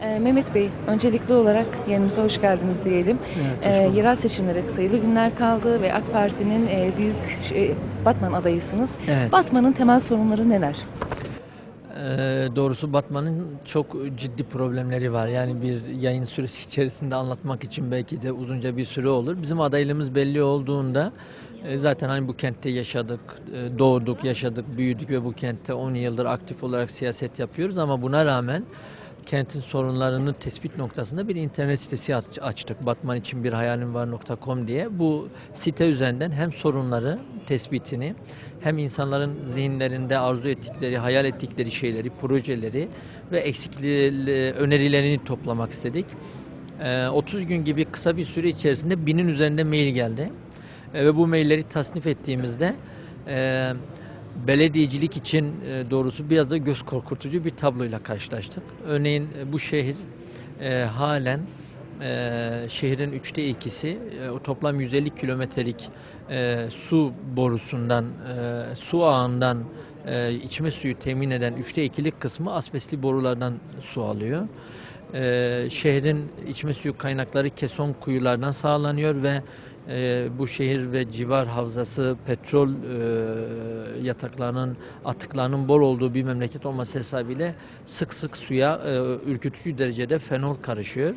Ee, Mehmet Bey, öncelikli olarak yerimize hoş geldiniz diyelim. Evet, bulduk. yerel seçimlere sayılı günler kaldı ve AK Parti'nin e, büyük şey, Batman adayısınız. Evet. Batman'ın temel sorunları neler? Ee, doğrusu Batman'ın çok ciddi problemleri var. Yani bir yayın süresi içerisinde anlatmak için belki de uzunca bir süre olur. Bizim adaylığımız belli olduğunda e, zaten hani bu kentte yaşadık, e, doğduk, yaşadık, büyüdük ve bu kentte 10 yıldır aktif olarak siyaset yapıyoruz ama buna rağmen kentin sorunlarını tespit noktasında bir internet sitesi aç- açtık. Batman için bir hayalim var.com diye. Bu site üzerinden hem sorunları tespitini hem insanların zihinlerinde arzu ettikleri, hayal ettikleri şeyleri, projeleri ve eksikliği önerilerini toplamak istedik. Ee, 30 gün gibi kısa bir süre içerisinde binin üzerinde mail geldi. Ee, ve bu mailleri tasnif ettiğimizde e, belediyecilik için e, doğrusu biraz da göz korkutucu bir tabloyla karşılaştık. Örneğin e, bu şehir e, halen e, şehrin üçte ikisi e, o toplam 150 kilometrelik e, su borusundan, e, su ağından e, içme suyu temin eden üçte ikilik kısmı asbestli borulardan su alıyor. E, şehrin içme suyu kaynakları keson kuyulardan sağlanıyor ve e, bu şehir ve civar havzası petrol e, yataklarının, atıklarının bol olduğu bir memleket olması hesabıyla sık sık suya e, ürkütücü derecede fenol karışıyor.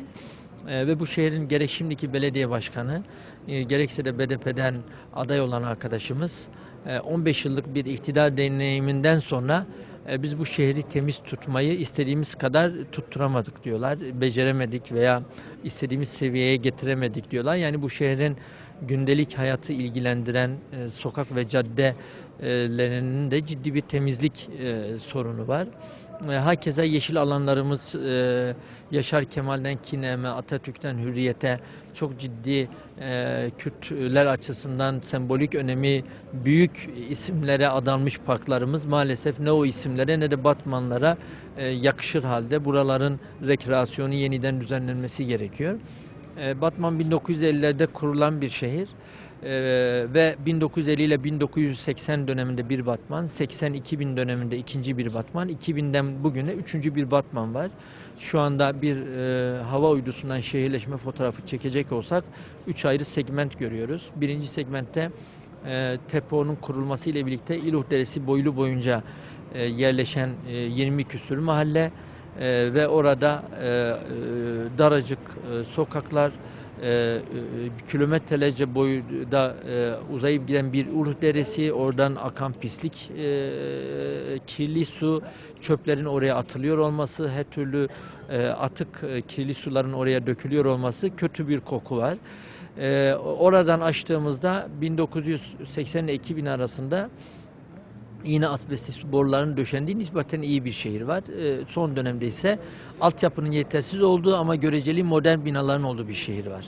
E, ve bu şehrin gerek şimdiki belediye başkanı e, gerekse de BDP'den aday olan arkadaşımız e, 15 yıllık bir iktidar deneyiminden sonra e, biz bu şehri temiz tutmayı istediğimiz kadar tutturamadık diyorlar. Beceremedik veya istediğimiz seviyeye getiremedik diyorlar. Yani bu şehrin gündelik hayatı ilgilendiren e, sokak ve caddelerinin de ciddi bir temizlik e, sorunu var. E, Hakeza yeşil alanlarımız e, Yaşar Kemal'den Kinem'e, Atatürk'ten Hürriyet'e çok ciddi e, Kürtler açısından sembolik önemi büyük isimlere adanmış parklarımız maalesef ne o isimlere ne de Batmanlara e, yakışır halde. Buraların rekreasyonu yeniden düzenlenmesi gerekiyor. E, Batman 1950'lerde kurulan bir şehir. Ee, ve 1950 ile 1980 döneminde bir Batman, 80-2000 döneminde ikinci bir Batman, 2000'den bugüne üçüncü bir Batman var. Şu anda bir e, hava uydusundan şehirleşme fotoğrafı çekecek olsak üç ayrı segment görüyoruz. Birinci segmentte e, TEPO'nun kurulması ile birlikte İluh Deresi boylu boyunca e, yerleşen e, 20 küsür mahalle e, ve orada e, e, daracık e, sokaklar, e, e, kilometrelerce boyda e, uzayıp giden bir Uluh Deresi, oradan akan pislik, e, kirli su, çöplerin oraya atılıyor olması, her türlü e, atık e, kirli suların oraya dökülüyor olması, kötü bir koku var. E, oradan açtığımızda 1980 ile 2000 arasında yine asbestli boruların döşendiği nispeten iyi bir şehir var. Ee, son dönemde ise altyapının yetersiz olduğu ama göreceli modern binaların olduğu bir şehir var.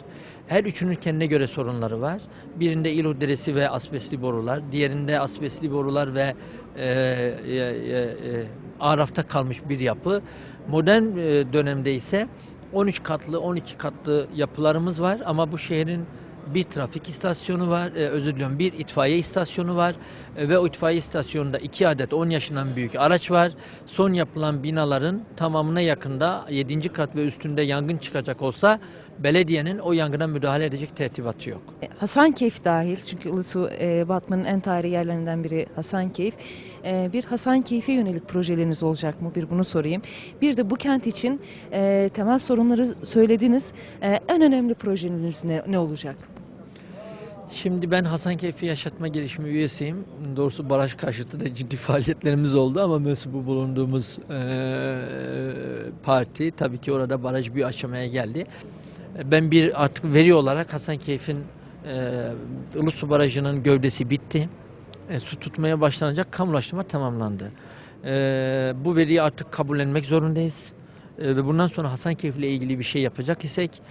Her üçünün kendine göre sorunları var. Birinde İluh Deresi ve asbestli borular, diğerinde asbestli borular ve e, e, e, e, arafta kalmış bir yapı. Modern e, dönemde ise 13 katlı, 12 katlı yapılarımız var ama bu şehrin bir trafik istasyonu var, e, özür diliyorum bir itfaiye istasyonu var e, ve o itfaiye istasyonunda iki adet 10 yaşından büyük araç var. Son yapılan binaların tamamına yakında 7. kat ve üstünde yangın çıkacak olsa belediyenin o yangına müdahale edecek tertibatı yok. E, Hasankeyf dahil çünkü Ilısu e, Batman'ın en tarihi yerlerinden biri Hasankeyf. E, bir Hasankeyf'e yönelik projeleriniz olacak mı? Bir bunu sorayım. Bir de bu kent için e, temel sorunları söylediniz. E, en önemli projeniz ne, ne olacak? Şimdi ben Hasankeyf'i Yaşatma Girişimi üyesiyim. Doğrusu baraj karşıtı da ciddi faaliyetlerimiz oldu ama mensubu bulunduğumuz eee, parti tabii ki orada baraj bir aşamaya geldi. Ben bir artık veri olarak Hasankeyf'in eee Ilısu Barajı'nın gövdesi bitti. E, su tutmaya başlanacak kamulaştırma tamamlandı. Eee, bu veriyi artık kabullenmek zorundayız. E, ve bundan sonra Hasankeyf ile ilgili bir şey yapacak isek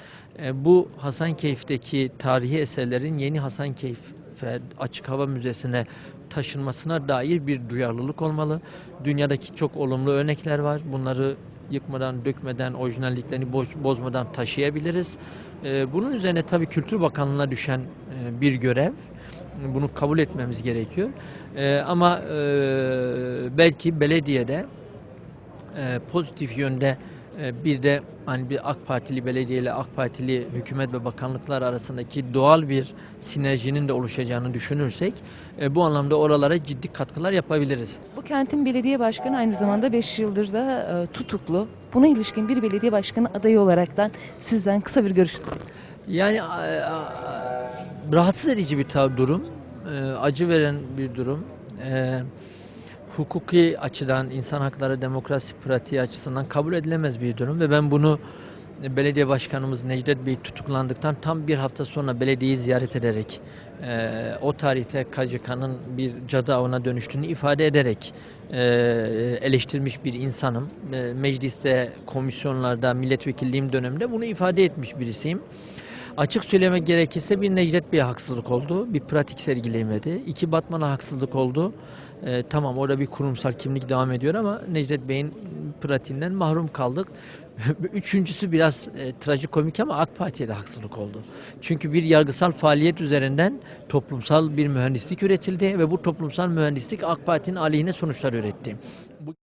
e, bu Hasankeyf'teki tarihi eserlerin yeni Hasankeyf'e açık hava müzesine taşınmasına dair bir duyarlılık olmalı. Dünyadaki çok olumlu örnekler var. Bunları yıkmadan, dökmeden, orijinalliklerini boz- bozmadan taşıyabiliriz. E, bunun üzerine tabii Kültür Bakanlığı'na düşen e, bir görev. Bunu kabul etmemiz gerekiyor. E, ama e, belki belediyede e, pozitif yönde bir de hani bir AK Partili belediye ile AK Partili hükümet ve bakanlıklar arasındaki doğal bir sinerjinin de oluşacağını düşünürsek e, bu anlamda oralara ciddi katkılar yapabiliriz. Bu kentin belediye başkanı aynı zamanda 5 yıldır da e, tutuklu. Buna ilişkin bir belediye başkanı adayı olaraktan sizden kısa bir görüş. Yani rahatsız edici bir durum, e, acı veren bir durum. Hukuki açıdan, insan hakları, demokrasi pratiği açısından kabul edilemez bir durum ve ben bunu e, belediye başkanımız Necdet Bey tutuklandıktan tam bir hafta sonra belediyeyi ziyaret ederek e, o tarihte KCK'nın bir cadı avına dönüştüğünü ifade ederek e, eleştirmiş bir insanım. E, mecliste, komisyonlarda, milletvekilliğim döneminde bunu ifade etmiş birisiyim. Açık söylemek gerekirse bir Necdet Bey'e haksızlık oldu. Bir pratik sergileyemedi. İki Batman'a haksızlık oldu. Ee, tamam orada bir kurumsal kimlik devam ediyor ama Necdet Bey'in pratiğinden mahrum kaldık. Üçüncüsü biraz e, trajikomik ama AK Parti'ye de haksızlık oldu. Çünkü bir yargısal faaliyet üzerinden toplumsal bir mühendislik üretildi ve bu toplumsal mühendislik AK Parti'nin aleyhine sonuçlar üretti. Bu